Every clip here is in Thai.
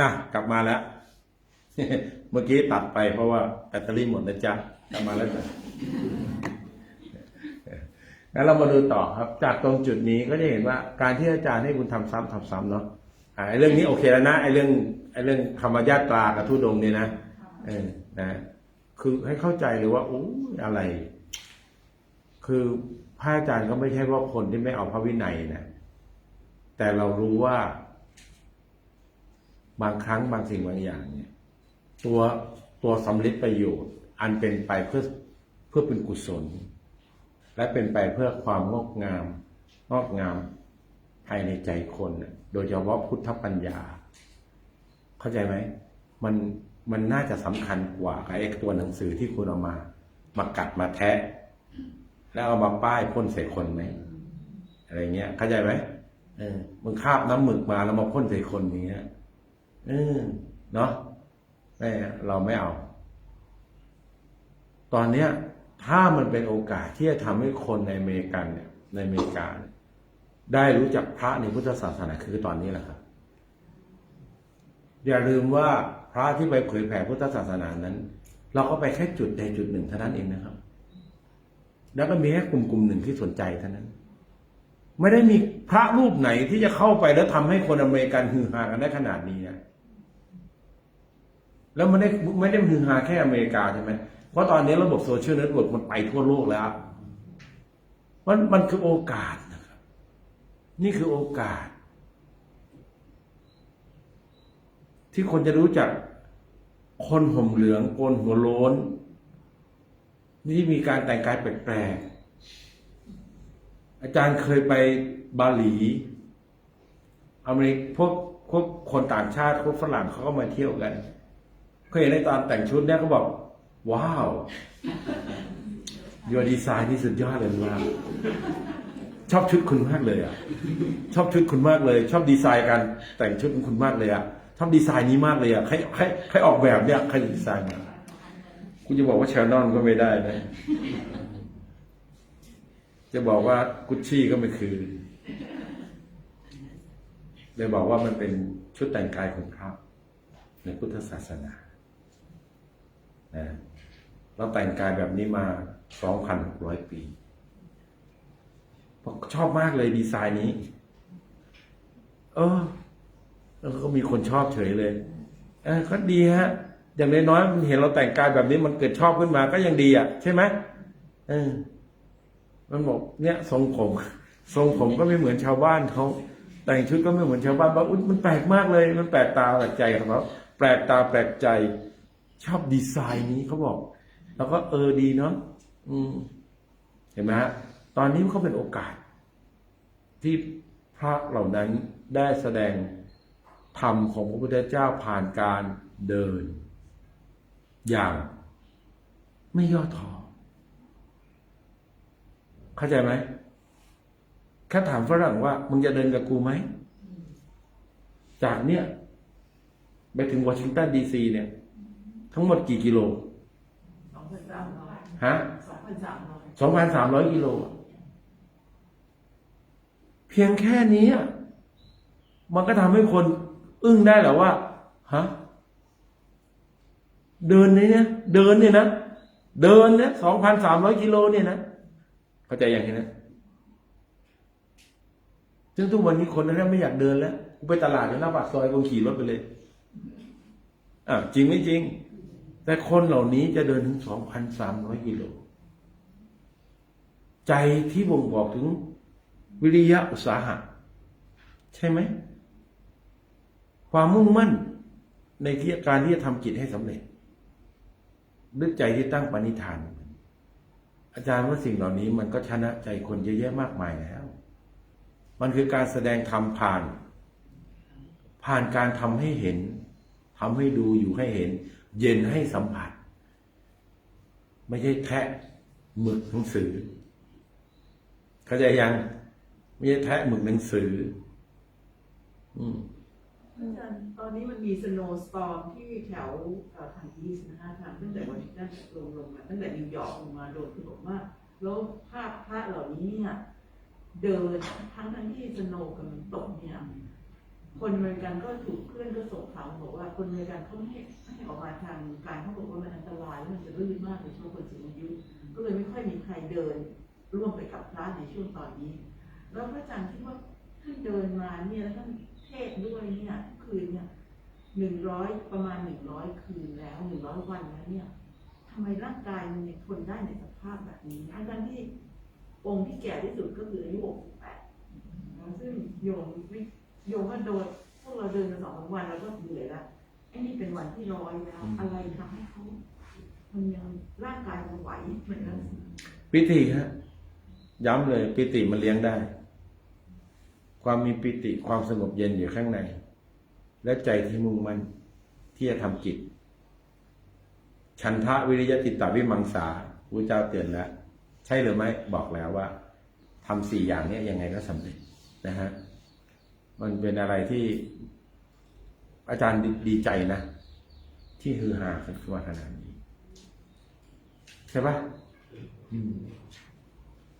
อะกลับมาแล้ว เมื่อกี้ตัดไปเพราะว่าแบตเตอรี่หมดนะจ๊ะกลับมาแล้วจ้ะงั้นเรามาดูต่อครับ จากตรงจุดนี้ก็จะเห็นว่าการที่อาจารย์ให้คุณทำซ้ำทำซ้ำเนาะไอ้เรื่องนี้โอเคแล้วนะไอ้เรื่องไอ้เรื่องธรรมญาตรากับทุดงเนี่ยนะเออนะ คือให้เข้าใจเลยว่าโอ้อะไร คือพระอาจารย์ก็ไม่ใช่ว่าคนที่ไม่เอาพระวินัยนะแต่เรารู้ว่า บางครั้งบางสิ่งบางอย่างเนี่ยตัวตัวสำลิดประโยชน์ อันเป็นไปเพื่อเพื่อเป็นกุศล และเป็นไปเพื่อความงอกงามงอกงามภายในใจคนน่ะโดยเฉพาะพุทธปัญญา เข้าใจไหมมันมันน่าจะสำคัญกว่าไอ้ตัวหนังสือที่คุณเอามา มากัดมาแทะ แล้วเอามาป้ายพ่นใส่คนไหมอะไรเงี้ยเข้าใจไหมเออมึงคาบน้ำหมึกมาแล้วมาพ่นใส่คนอย่างเงี้ย เออเนาะไม่เราไม่เอา ตอนเนี้ย ถ้ามันเป็นโอกาสที่จะทำให้คนในอเมริกันเนี่ยในอเมริกาได้รู้จักพระในพุทธศาสนาคือตอนนี้แหละครับ อย่าลืมว่าพระที่ไปเผยแผ่พุทธศาสนานั้น เราก็ไปแค่จุดใดจุดหนึ่งเท่านั้นเองนะครับ แล้วก็มีแค่กลุ่มกลุ่มหนึ่งที่สนใจเท่านั้น ไม่ได้มีพระรูปไหนที่จะเข้าไปแล้วทำให้คนอเมริกันฮือฮากันได้ขนาดนี้นะ แล้วมันได้ไม่ได้ฮือฮาแค่อเมริกาใช่ไหมเพราะตอนนี้ระบบโซเชียลเน็ตเวิร์กมันไปทั่วโลกแล้ว มันมันคือโอกาสนะครับ นี่คือโอกาส ที่คนจะรู้จักคนห่มเหลืองโกนหัวโล้นนี่มีการแต่งกายแปลกๆ อาจารย์เคยไปบาหลี อเมริกพวกพวกคนต่างชาติพวกฝรั่งเขาก็มาเที่ยวกัน เขาเห็นในตอนแต่งชุดเนี่ยเขาบอก ว้าวยูดีไซน์ที่สุดยอดเลยมากชอบชุดคุณมากเลยอะ ชอบชุดคุณมากเลย ชอบดีไซน์การแต่งชุดของคุณมากเลยอะชอบดีไซน์นี้มากเลยอะใครใครใครออกแบบเนี่ยใครดีไซน์มาคุณจะบอกว่าแชนนอนก็ไม่ได้นะ จะบอกว่ากุชชี่ก็ไม่คือเลยบอกว่ามันเป็นชุดแต่งกายของพระในพุทธศาสนา เราแต่งกายแบบนี้มา 2,600 ปีบอกชอบมากเลยดีไซน์นี้ เออ แล้วก็มีคนชอบเฉยเลย เออก็ดีฮะ อย่างน้อยๆมันเห็นเราแต่งกายแบบนี้มันเกิดชอบขึ้นมาก็ยังดีอะ ใช่ไหมเออ มันบอก เนี่ยทรงผมทรงผมก็ไม่เหมือนชาวบ้านเขาแต่งชุดก็ไม่เหมือนชาวบ้านบอกอุ๊ยมันแปลกมากเลย มันแปลกตาแปลกใจของเขาแปลกตาแปลกใจ ชอบดีไซน์นี้เขาบอก แล้วก็เออดีเนาะอืม เห็นไหมฮะตอนนี้มันก็เป็นโอกาส ที่พระเหล่านั้นได้แสดงธรรมของพระพุทธเจ้าผ่านการเดิน อย่างไม่ย่อท้อเข้าใจไหมแค่ถามฝรั่งว่า มึงจะเดินกับกูไหม จากเนี้ยไปถึงวอชิงตันดีซีเนี่ย ทั้งหมดกี่กิโลสองพันสามร้อยฮะสองพันสามร้อยสองพันสามร้อยกิโลอะเพียงแค่นี้อะมันก็ทำให้คน อึ้งได้แหละว่าฮะเดินเนี่ย เดินเนี่ยนะเดินเนี่ยสองพันสามร้อยกิโลเนี่ยนะเข้าใจอย่างนี้นะซึ่งทุกวันนี้คนนั้นไม่อยากเดินแล้วกูไปตลาดแล้วหน้าปากซอยกูขี่รถไปเลยอะจริงไม่จริง แต่คนเหล่านี้จะเดินถึงสองพันสามร้อยกิโล ใจที่บ่งบอกถึงวิริยะอุตสาหะ ใช่ไหม ความมุ่งมั่นในที่การที่จะทำกิจให้สำเร็จด้วยใจที่ตั้งปณิธาน อาจารย์ว่าสิ่งเหล่านี้มันก็ชนะใจคนเยอะแยะมากมายแล้ว มันคือการแสดงธรรมผ่าน ผ่านการทำให้เห็นทำให้ดูอยู่ให้เห็น เย็นให้สัมผัส ไม่ใช่แทะหมึกหนังสือ เข้าใจยัง ไม่ใช่แทะหมึกหนังสือ อืมอาจารย์ตอนนี้มันมีสโนว์สตอร์มที่แถวทางอีสนะคะทางตั้งแต่วอชิงตันลงลงมาตั้งแต่นิวยอร์กลงมาโดนคือบอกว่า แล้วภาพพระเหล่านี้เนี่ยเดินทั้งทั้งที่สโนว์กำลังตกเนี่ย คนเมริกันก็ถูกเพื่อนก็ส่งข่าวบอกว่าคนเมริกันเขาไม่ให้ออกมาทางการเขาบอกว่ามันอันตรายแล้วมันจะลื่นมากโดยเฉพาะคนสูงอายุก็เลยไม่ค่อยมีใครเดิน ร่วมไปกับพระในช่วงตอนนี้ แล้วพระอาจารย์คิดว่าท่านเดินมาเนี่ยแล้วท่านเทศด้วยเนี่ยคืนเนี่ยหนึ่งร้อยประมาณหนึ่งร้อยคืนแล้วหนึ่งร้อยวันแล้วเนี่ยทำไมร่างกายมันยังทนได้ในสภาพแบบนี้ทั้งที่องค์ที่แก่ที่สุดก็คืออายุหกสิบแปดซึ่งโยมไม่ โยมว่าโดนพวกเราเดินมาสองสามวันแล้วก็เหนื่อยละไอ้นี่เป็นวันที่ร้อยแล้วอะไรทำให้เขามันยังร่างกายมันไหวเหมือนกันปิติฮะย้ำเลยปิติมันเลี้ยงได้ ความมีปิติความสงบเย็นอยู่ข้างใน และใจที่มุ่งมั่นที่จะทำกิจฉันทะวิริยะจิตตวิมังสาพระเจ้าเตือนแล้ว ใช่หรือไม่บอกแล้วว่าทำสี่อย่างเนี้ยยังไงก็สำเร็จนะฮะ มันเป็นอะไรที่อาจารย์ดีใจนะ ที่ฮือฮาขึ้นมาขนาดนี้ ใช่ปะ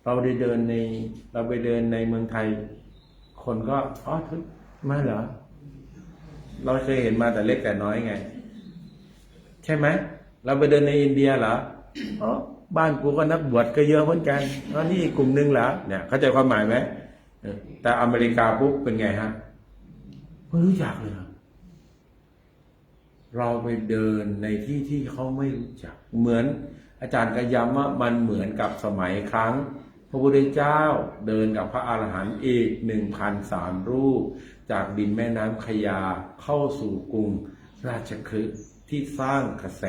เราได้เดินใน เราไปเดินในเมืองไทย คนก็อ๋อทุกมาเหรอ เราเคยเห็นมาแต่เล็กแต่น้อยไง ใช่ไหมเราไปเดินในอินเดียเหรออ๋อบ้านกูก็นักบวชก็เยอะเหมือนกันอ๋อนี่กลุ่มหนึงเหรอเนี่ย เข้าใจความหมายไหม แต่อเมริกาปุ๊บเป็นไงฮะไม่รู้จักเลยเรอเราไปเดินในที่ที่เขาไม่รู้จัก เหมือนอาจารย์ก็ย้ำว่ามันเหมือนกับสมัยครั้ง พระพุทธเจ้าเดินกับพระอาหารหันต์อีกหนึ่งพันสามรูป จากดินแม่น้ำขยาเข้าสู่กรุงราชคฤห์ที่สร้างกระแส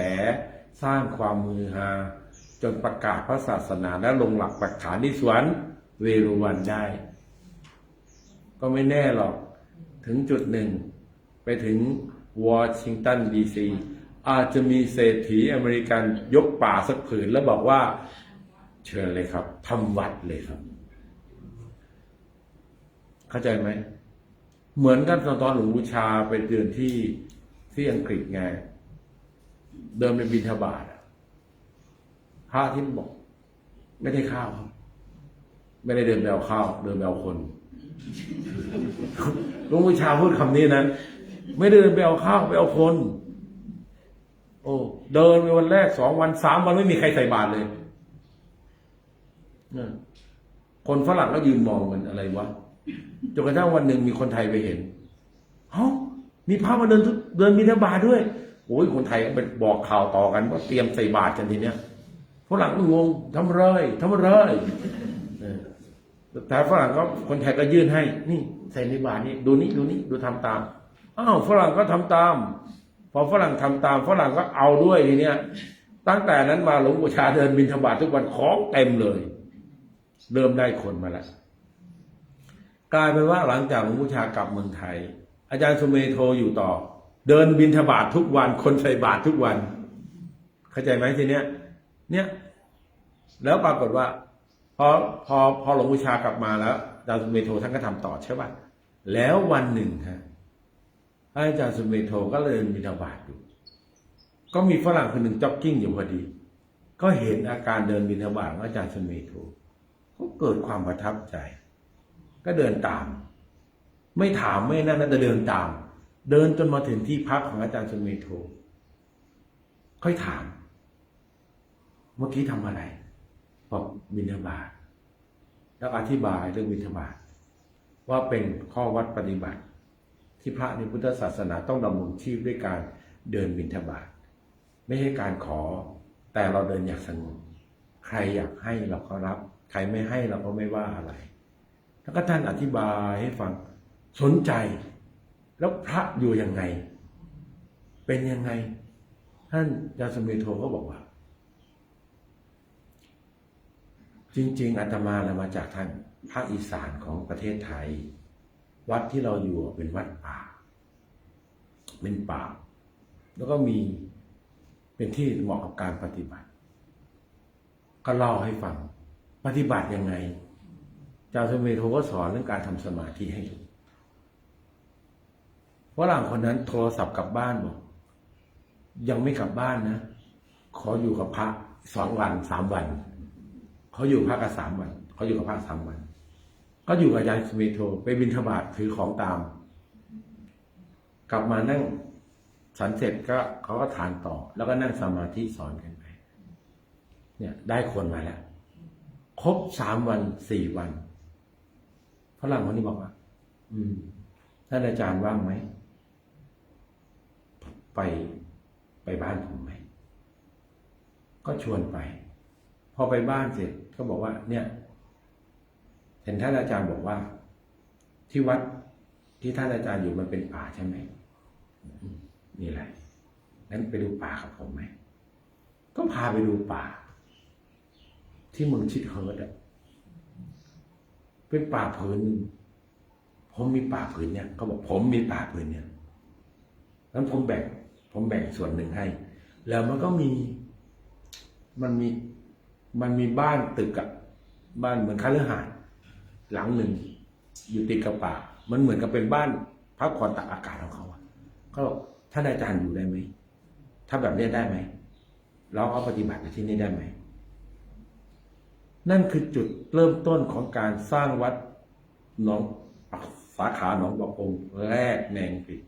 สร้างความมือฮาจนประกาศพระศาสนาและลงหลักปักฐานที่สวนเวรุวันได้ ก็ไม่แน่หรอก ถึงจุดหนึ่ง ไปถึงวอชิงตันดีซีอาจจะมีเศรษฐีอเมริกันยกป่าสักผืนแล้วบอกว่า เชิญเลยครับทำวัดเลยครับ เข้าใจไหม เหมือนกันตอนหลวงบูชาไปเดือนที่ที่อังกฤษไง เดินไปบินทบาทอะพระที่บอก ไม่ได้ข้าว ไม่ได้เดินไปเอาข้าว เดินไปเอาคน ลวงบูชาพูดคำนี้นะ ไม่เดินไปเอาข้าวไปเอาคน โอ้ เดินไปวันแรกสองวันสามวันไม่มีใครใส่บาตรเลย คนฝรั่งก็ยืนมองมันอะไรวะ จนกระทั่งวันหนึ่งมีคนไทยไปเห็นเฮ้า มีพระมาเดินทุกเดินมีนบาตด้วยโอ้ยคนไทยก็ไปบอกข่าวต่อกันว่าเตรียมใส่บาตรกันทีเนี้ยฝรั่งก็งงทำไรทำไร แต่ฝรั่งก็คนไทยก็ยื่นให้ นี่ใส่ในบาตรนี่ดูนี่ดูนี่ดูทำตามอ้าวฝรั่งก็ทำตาม พอฝรั่งทำตามฝรั่งก็เอาด้วยทีเนี้ยตั้งแต่นั้นมาหลวงปู่ชาเดินบินธบาตทุกวันของเต็มเลย เริ่มได้คนมาล้วกลายเป็นว่าหลังจากหลวงปู่ชากลับเมืองไทย อาจารย์สุเมโทอยู่ต่อ เดินบินธบาตทุกวัน คนใส่บาตรทุกวัน เข้าใจไหมทีเนี้ย เนี่ย แล้วปรากฏว่า พอพอพอหลวงปู่ชากลับมาแล้วอาจารย์สุเมโทท่านก็ทำต่อใช่ป่ะแล้ววันหนึ่งฮะอาจารย์สุเมโทก็เดินบินธบาตอยู่ก็มีฝรั่งคนหนึ่งจ็อกกิ้งอยู่พอดี ก็เห็นอาการเดินบินทบาทของอาจารย์สุเมโทก็เกิดความประทับใจ ก็เดินตาม ไม่ถามไม่นั่นนะแต่เดินตาม เดินจนมาถึงที่พักของอาจารย์สุเมโทค่อยถาม เมื่อกี้ทำอะไร บอกบินทบาทแล้วอธิบายเรื่องบินทบาทว่าเป็นข้อวัดปฏิบัติ ที่พระในพุทธศาสนาต้องดำรงชีพด้วยการเดินบิณฑบาตไม่ใช่การขอ แต่เราเดินอย่างสงบใครอยากให้เราก็รับ ใครไม่ให้เราก็ไม่ว่าอะไร แล้วก็ท่านอธิบายให้ฟังสนใจ แล้วพระอยู่ยังไง เป็นยังไง ท่านยาสเมโทก็บอกว่า จริง ๆอาตมาเรามาจากท่านภาคอีสานของประเทศไทย วัดที่เราอยู่เป็นวัดป่า เป็นป่า แล้วก็มีเป็นที่เหมาะกับการปฏิบัติ ก็เล่าให้ฟัง ปฏิบัติยังไงเจ้าสมเด็จโทก็สอนเรื่องการทำสมาธิให้ดูฝรั่งคนนั้นโทรศัพท์กลับบ้านบอก ยังไม่กลับบ้านนะ ขออยู่กับพระสองวันสามวัน เขาอยู่พระกันสามวันเขาอยู่กับพระสามวัน ก็อยู่กับยายสมิโทไปบินทบาทถือของตาม กลับมานั่งฉันเสร็จก็เขาก็ทานต่อ แล้วก็นั่งสมาธิสอนกันไปเนี่ย ได้คนมาแล้วครบสามวันสี่วันฝรั่งคนนี้บอกว่า อืมท่านอาจารย์ว่างไหมไปไปบ้านผมไหมก็ชวนไป พอไปบ้านเสร็จ ก็บอกว่าเนี่ยเห็นท่านอาจารย์บอกว่า ที่วัดที่ท่านอาจารย์อยู่มันเป็นป่าใช่ไหมนี่แหละงั้นไปดูป่ากับผมไหมก็พาไปดูป่า ที่เมืองชิดเฮิร์ดเป็นป่าผืนหนึ่งผมมีป่าผืนเนี่ยเขาบอกผมมีป่าผืนเนี่ยงั้นผมแบ่ง ผมแบ่งส่วนหนึ่งให้ แล้วมันก็มี มันมี มันมีบ้านตึกอะบ้านเหมือนคาลือหาดหลังหนึ่ง อยู่ติดกับป่า มันเหมือนกับเป็นบ้านพักผ่อนตากอากาศของเขาอะเขาบอกท่านอาจารย์อยู่ได้ไหมถ้าแบบนี้ได้ไหมเราเอาปฏิบัติในที่นี้ได้ไหมนั่นคือจุดเริ่มต้นของการสร้างวัดหนองสาขาหนองบอกองแรกในอังกฤษ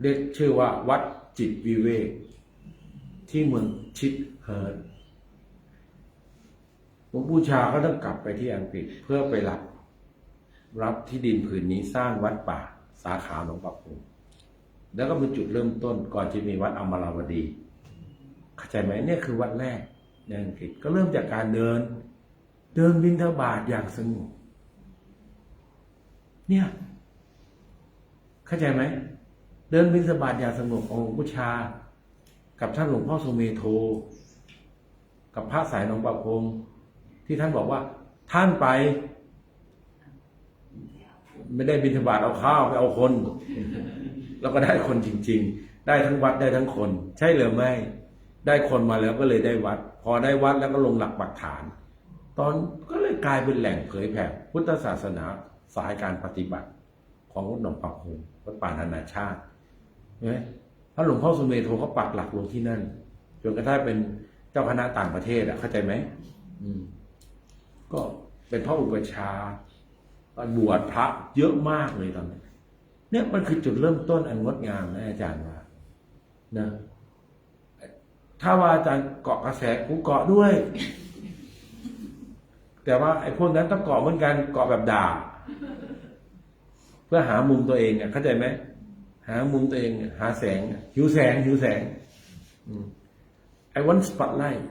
เรียกชื่อว่าวัดจิตวิเวกที่เมืองชิดเฮิร์ดหล วงปู่ชาก็ต้องกลับไปที่อังกฤษเพื่อไปรับ รับที่ดินผืนนี้สร้างวัดป่าสาขาหนองปักองแล้วก็เป็นจุดเริ่มต้นก่อนจะมีวัดอมราวดีเข้าใจไหมเนี่ยคือวัดแรกในอังกฤษก็เริ่มจากการเดิน เดินบินทบาทอย่างสงบเนี่ยเข้าใจไหมเดินบินทบาทอย่างสงบองค์พุชา กับท่านหลวงพ่อสุเมโท กับพระสายหนองปะพง ที่ท่านบอกว่า ท่านไปไม่ได้บินทบาทเอาข้าวไปเอาคน แล้วก็ได้คนจริง ๆ ได้ทั้งวัดได้ทั้งคน ใช่หรือไม่ ได้คนมาแล้วก็เลยได้วัด พอได้วัดแล้วก็ลงหลักปักฐาน ตอนก็เลยกลายเป็นแหล่งเผยแผ่พุทธศาสนาสายการปฏิบัติ ของวัดหนองปักหงวัดป่านานาชาติเห็นไหมพระหลวงพ่อสุเมโทเขาปักหลักลงที่นั่นจนกระทั่งเป็นเจ้าคณะต่างประเทศอะเข้าใจไหมอืม ก็เป็นพระอุปชาบวชพระเยอะมากเลยตอนนี้เนี่ยมันคือจุดเริ่มต้นอันงดงามนะอาจารย์ว่านะถ้าว่าอาจารย์เกาะกระแสกูเกาะด้วย แต่ว่าไอ้พวกนั้นต้องเกาะเหมือนกันเกาะแบบด่า เพื่อหามุมตัวเองอะเข้าใจไหมหามุมตัวเอง หาแสง หิวแสงหิวแสงไอ้วันสปอตไลท์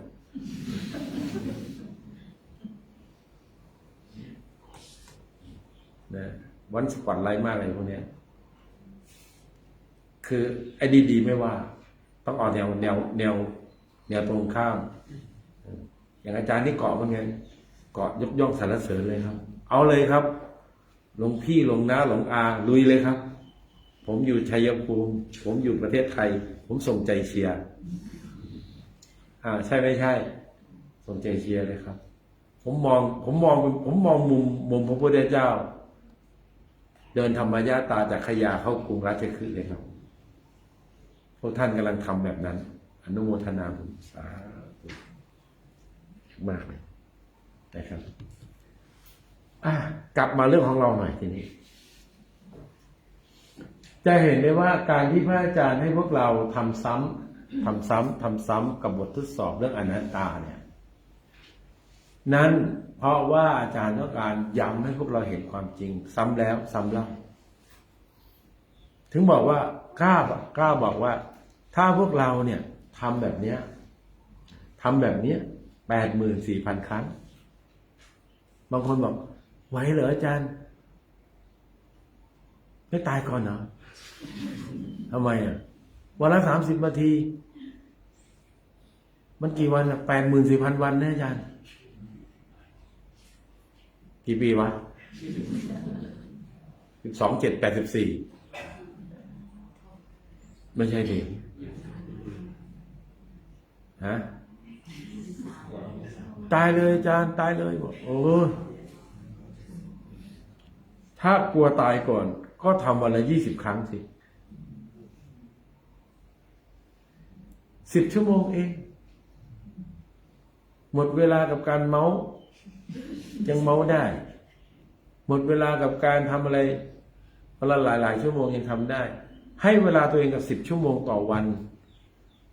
นะวันสปอตไลท์มากเลยพวกเนี้ย คือไอ้ดีๆไม่ว่า ต้องเอาแนวแนวแนวแนวตรงข้าม อย่างอาจารย์นี่เกาะเป็นไงเกาะยกย่องสรรเสริญเลยครับ เอาเลยครับหลวงพี่หลวงน้าหลวงอาลุยเลยครับ ผมอยู่ชัยภูมิ ผมอยู่ประเทศไทย ผมส่งใจเชียร์อ่า ใช่ไม่ใช่ ส่งใจเชียร์เลยครับ ผมมอง ผมมองผมมองมุมมุมพระพุทธเจ้า เดินธรรมญาตาจากขยาเข้ากรุงราชคฤห์เลยครับ พวกท่านกำลังทำแบบนั้น อนุโมทนาบุญสาธุมากเลยนะครับกลับมาเรื่องของเราหน่อยทีนี้ จะเห็นได้ว่าการที่พระอาจารย์ให้พวกเราทำซ้ำทำซ้ำทำซ้ำกับบททดสอบเรื่องอนัตตาเนี่ย นั้นเพราะว่าอาจารย์ต้องการย้ำให้พวกเราเห็นความจริง ซ้ำแล้วซ้ำเล่าถึงบอกว่ากล้ากล้าบอกว่า ถ้าพวกเราเนี่ยทำแบบเนี้ยทำแบบเนี้ยแปดหมื่นสี่พันครั้ง บางคนบอกไหวเหรออาจารย์ไม่ตายก่อนเหรอทำไมอะวันละสามสิบนาที มันกี่วันอะแปดหมื่นสี่พันวันแนะอาจารย์ กี่ปีวะสิบสองเจ็ดแปดสิบสี่ไม่ใช่ดิฮะตายเลยอาจารย์ตายเลยบอกโอ้ถ้ากลัวตายก่อน ก็ทำวันละยี่สิบครั้งสิสิบชั่วโมงเอง หมดเวลากับการเมาส์ ยังเมาได้ หมดเวลากับการทำอะไรวันละหลายหลายชั่วโมงยังทำได้ ให้เวลาตัวเองกับสิบชั่วโมงต่อวัน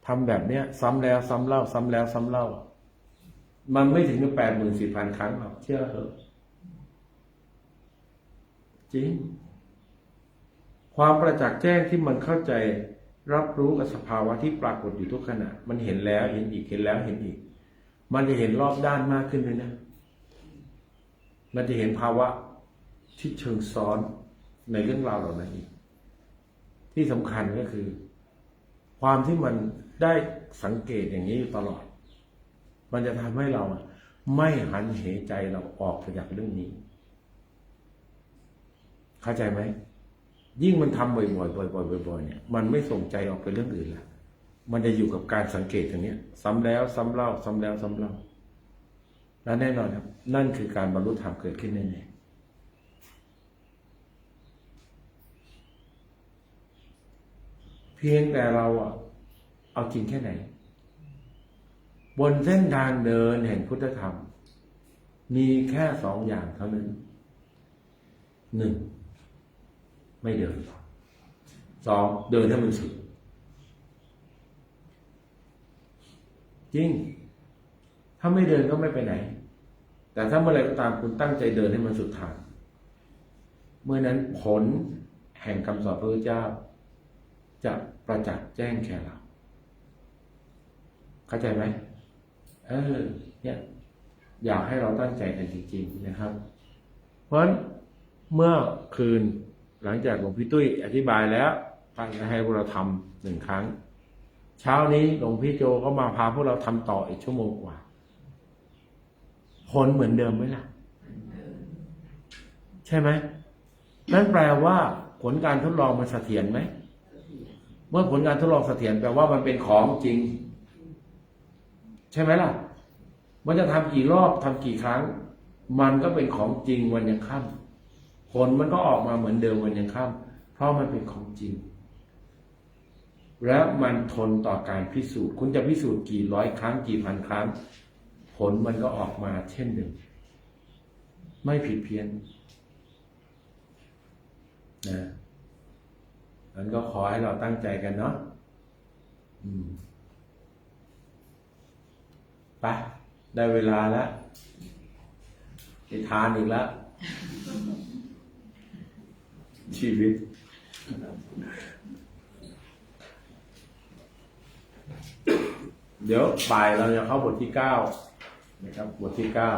ทำแบบเนี้ย ซ้ำแล้วซ้ำเล่า ซ้ำแล้ว ซ้ำเล่า มันไม่ถึงแปดหมื่นสี่พันครั้งหรอกเชื่อเถอะจริงความประจักษ์แจ้งที่มันเข้าใจรับรู้กับสภาวะที่ปรากฏอยู่ทุกขณะ มันเห็นแล้วเห็นอีกเห็นแล้วเห็นอีก มันจะเห็นรอบด้านมากขึ้นเลยนะ มันจะเห็นภาวะที่เชิงซ้อนในเรื่องราวเหล่านั้นอีก ที่สำคัญก็คือ ความที่มันได้สังเกตอย่างนี้อยู่ตลอด มันจะทำให้เราไม่หันเหใจเราออกไปจากเรื่องนี้ เข้าใจไหม ยิ่งมันทำบ่อยๆบ่อยๆบ่อยๆเนี่ย มันไม่ส่งใจออกไปเรื่องอื่นละมันจะอยู่กับการสังเกตอย่างเนี้ยซ้ำแล้วซ้ำเล่าซ้ำแล้วซ้ำเล่า และแน่นอนครับ นั่นคือการบรรลุธรรมเกิดขึ้นแน่ๆเพียงแต่เราอะเอาจริงแค่ไหน บนเส้นทางเดินแห่งพุทธธรรม มีแค่สองอย่างเท่านั้นหนึ่งไม่เดินสองเดินให้มันสุดจริง ถ้าไม่เดินก็ไม่ไปไหน แต่ถ้าเมื่อไรก็ตามคุณตั้งใจเดินให้มันสุดทาง เมื่อนั้นผลแห่งคำสอนพระพุทธเจ้า จะประจักษ์แจ้งแก่เรา เข้าใจไหมเออเนี่ยอยากให้เราตั้งใจกันจริงๆนะครับ เพราะฉะนั้นเมื่อคืนหลังจากหลวงพี่ตุ้ยอธิบายแล้วตั้งใจให้พวกเราทำหนึ่งครั้ง เช้านี้หลวงพี่โจก็มาพาพวกเราทำต่ออีกชั่วโมงกว่า ผลเหมือนเดิมไหมล่ะ ใช่ไหมนั่นแปลว่า ผลการทดลองมันเสถียรไหม เมื่อผลการทดลองเสถียรแปลว่ามันเป็นของจริง ใช่ไหมล่ะ มันจะทำกี่รอบทำกี่ครั้ง มันก็เป็นของจริงวันยังค่ำผลมันก็ออกมาเหมือนเดิมวันยังค่ำเพราะมันเป็นของจริง และมันทนต่อการพิสูจน์ คุณจะพิสูจน์กี่ร้อยครั้งกี่พันครั้ง ผลมันก็ออกมาเช่นเดิมไม่ผิดเพี้ยนนะนั้นก็ขอให้เราตั้งใจกันเนาะอืมไปได้เวลาแล้วไปทานอีกแล้ว ชีวิต เดี๋ยวบ่ายเราจะเข้าบทที่เก้า นะครับบทที่เก้า